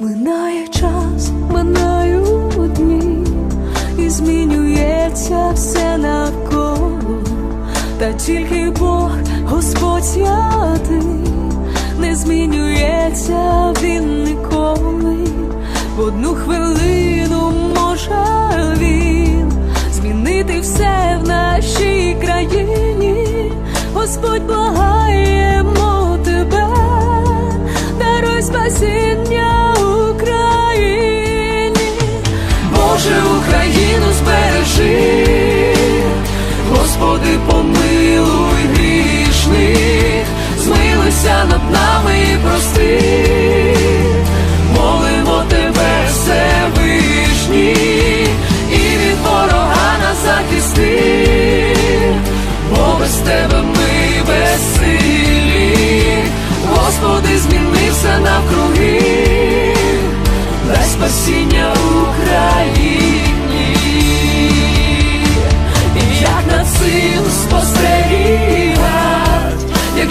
Минає час, минають дні, і змінюється все навколо, та тільки Бог, Господь святий, не змінюється він ніколи. В одну хвилину може він змінити все в нашій країні. Господь благаємо помилуй грішних, змилися над нами і прости, молимо тебе, Всевишній, і від ворога нас захисти, бо без тебе ми безсилі, Господи, зміни все навкруги, дай спасіння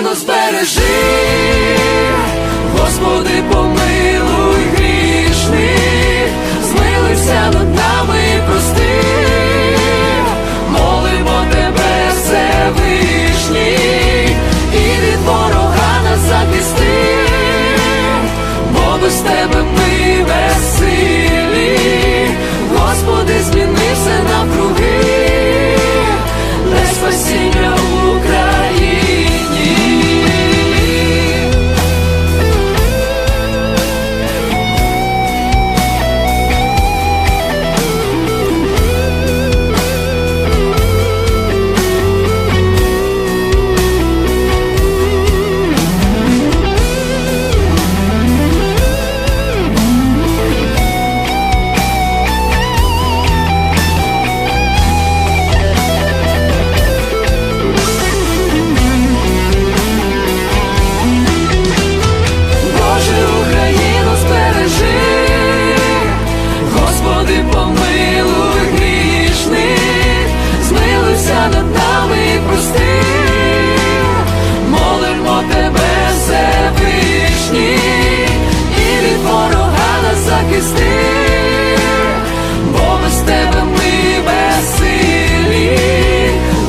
Країну збережи, Господи, помилуй грішних, змилився над нами прости, молимо тебе, Всевишній, і від ворога нас захисти, бо без тебе. захисти, бо без тебе ми безсилі,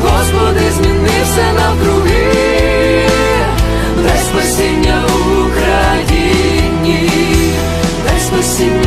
Господи, зміни все навкруги, дай спасіння Україні, дай спасіння.